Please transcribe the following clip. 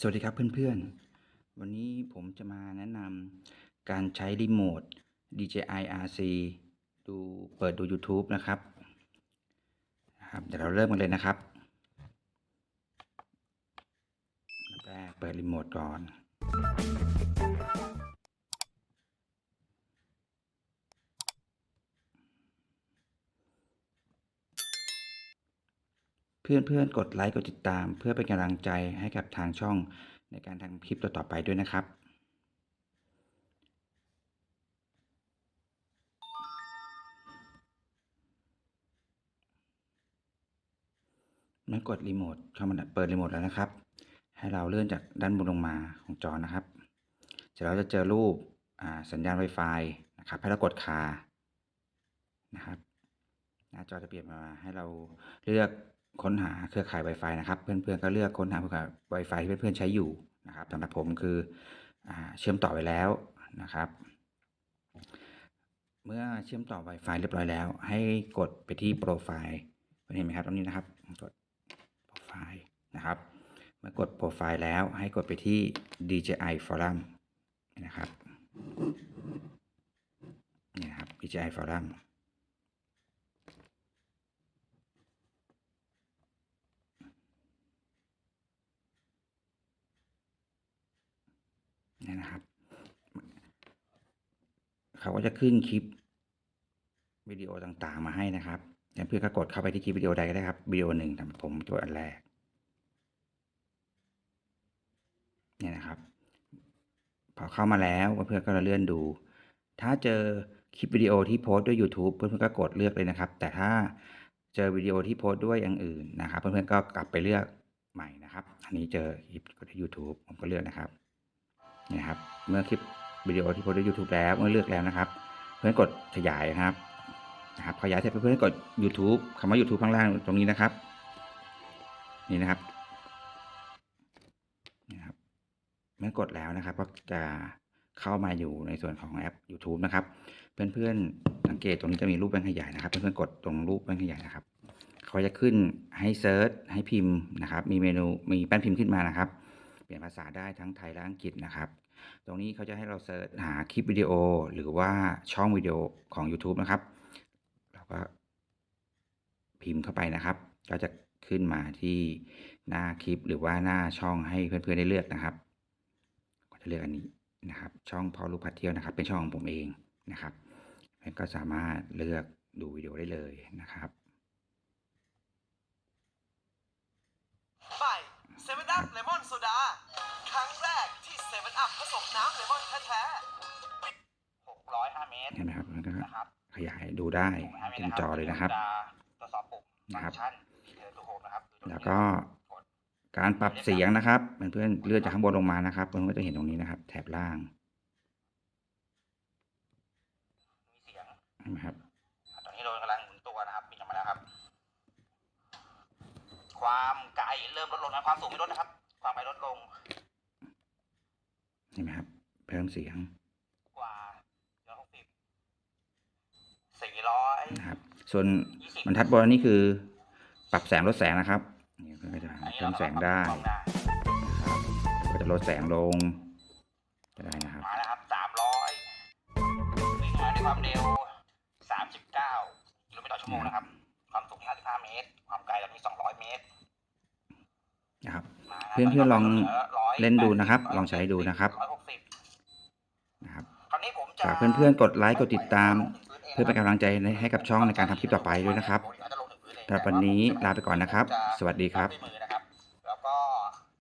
สวัสดีครับเพื่อนๆ วันนี้ผมจะมาแนะนำการใช้รีโมท DJI RC ดูเปิดดู YouTube นะครับครับ เดี๋ยวเราเริ่มกันเลยนะครับแรกเปิดรีโมทก่อน เพื่อนๆ กดไลค์ กดติดตาม เพื่อเป็นกำลังใจให้กับทางช่องในการทำคลิปต่อๆไปด้วยนะครับ เมื่อกดรีโมทเข้ามาเปิดรีโมทแล้วนะครับ ให้เราเลื่อนจากด้านบนลงมาของจอนะครับ เสร็จแล้วจะเจอรูปสัญญาณ Wi-Fi นะครับให้เรากดคานะครับ หน้าจอจะเปลี่ยนมาให้เราเลือก ค้นหาเครือข่าย Wi-Fi นะครับเพื่อนๆก็เลือกค้นหาเครือข่าย Wi-Fi ที่เพื่อนๆใช้อยู่นะครับสำหรับผมคืออเชื่อมต่อไว้แล้วนะครับ เมื่อเชื่อมต่อ Wi-Fi เรียบร้อยแล้ว ให้กดไปที่โปรไฟล์เห็นไหมครับตรงนี้นะครับกดโปรไฟล์นะครับเมื่อกดโปรไฟล์แล้วให้กดไปที่ DJI Forum นะครับนี่นะครับ DJI Forum นี่นะครับ เขาก็จะขึ้นคลิปวิดีโอต่างๆ มาให้นะครับงั้นเพื่อนก็กดเข้าไปที่คลิปวิดีโอใดก็ได้ครับวิดีโอหนึ่งทำผมตัวอันแรกเนี่ยนะครับพอเข้ามาแล้วเพื่อนก็เลื่อนดู ถ้าเจอคลิปวิดีโอที่โพสต์ด้วย YouTube เพื่อนๆก็กดเลือกเลยนะครับ แต่ถ้าเจอวิดีโอที่โพสต์ด้วยอย่างอื่นนะครับ เพื่อนๆก็กลับไปเลือกใหม่นะครับ อันนี้เจอคลิปก็ที่ YouTube ผมก็เลือกนะครับเนี่ยครับ เมื่อคลิป วิดีโอที่โพสต์ด้วย YouTube แล้วเมื่อเลือกแล้วนะครับ เพื่อนกดขยายนะครับนะครับขยายเสร็จเพื่อนกด YouTube คำว่า YouTube ข้างล่างตรงนี้นะครับ นี่นะครับนี่นะครับเมื่อกดแล้วนะครับก็จะเข้ามาอยู่ในส่วนของแอป YouTube นะครับ เพื่อนๆสังเกตตรงนี้จะมีรูปแป้นขยายนะครับ เพื่อนๆกดตรงรูปแป้นขยายนะครับเขาจะขึ้นให้เซิร์ชให้พิมพ์นะครับ มีเมนูมีแป้นพิมพ์ขึ้นมานะครับ เปลี่ยนภาษาได้ทั้งไทยและอังกฤษนะครับ ตรงนี้เขาจะให้เราเซิร์ชหาคลิปวิดีโอหรือว่าช่องวิดีโอของ YouTube นะครับ เราก็พิมพ์เข้าไปนะครับ ก็จะขึ้นมาที่หน้าคลิปหรือว่าหน้าช่องให้เพื่อนๆได้เลือกนะครับ ก็จะเลือกอันนี้นะครับ ช่องพอลูกพัดเที่ยวนะครับ เป็นช่องของผมเองนะครับเพื่อนก็สามารถเลือกดูวิดีโอได้เลยนะครับ เลมอนแท้ๆ605เมตรเห็นไหมครับมันก็นะครับขยายดูได้605เมตรเต็มจอเลยนะครับตรวจสอบปุ่มนะครับฟังก์ชันที่เธอทุกโฮมนะครับแล้วก็การปรับเสียงนะครับเพื่อนๆเลื่อนจากข้างบนลงมานะครับเพื่อนๆก็จะเห็นตรงนี้นะครับ แถบล่างมีเสียงเห็นไหมครับตอนนี้เรากำลังหมุนตัวนะครับบินออกมาแล้วครับ ความไกลเริ่มลดลงนะความสูงไม่ลดนะครับ ความไกลลดลงเห็นไหมครับ เพิ่มเสียงกว่า160 400นะครับ ส่วนบรรทัดบนนี่คือปรับแสงลดแสงนะครับนี่เพื่อนก็จะเพิ่มแสงได้นะครับก็จะลดแสงลงจะได้นะครับมาแล้วครับสามร้อยวิ่งมาด้วยความเร็วสามสิบเก้ากิโลเมตรต่อชั่วโมงนะครับ ความสูงห้าสิบห้าเมตร ความไกลตอนนี้สองร้อยเมตรนะครับมาะเพื่อนๆลอง180เล่นดูนะครับ ลองใช้ดูนะครับร้อยหกสิบ นะครับคราวนี้ผมจะฝากเพื่อนๆ กดไลค์กดติดตาม เพื่อเป็นกำลังใจให้กับช่องในการทำคลิปต่อไปด้วยนะครับอาจจะลงถึงพื้นเองสำหรับวันนี้ลาไปก่อนนะครับ สวัสดีครับด้วยมือนะ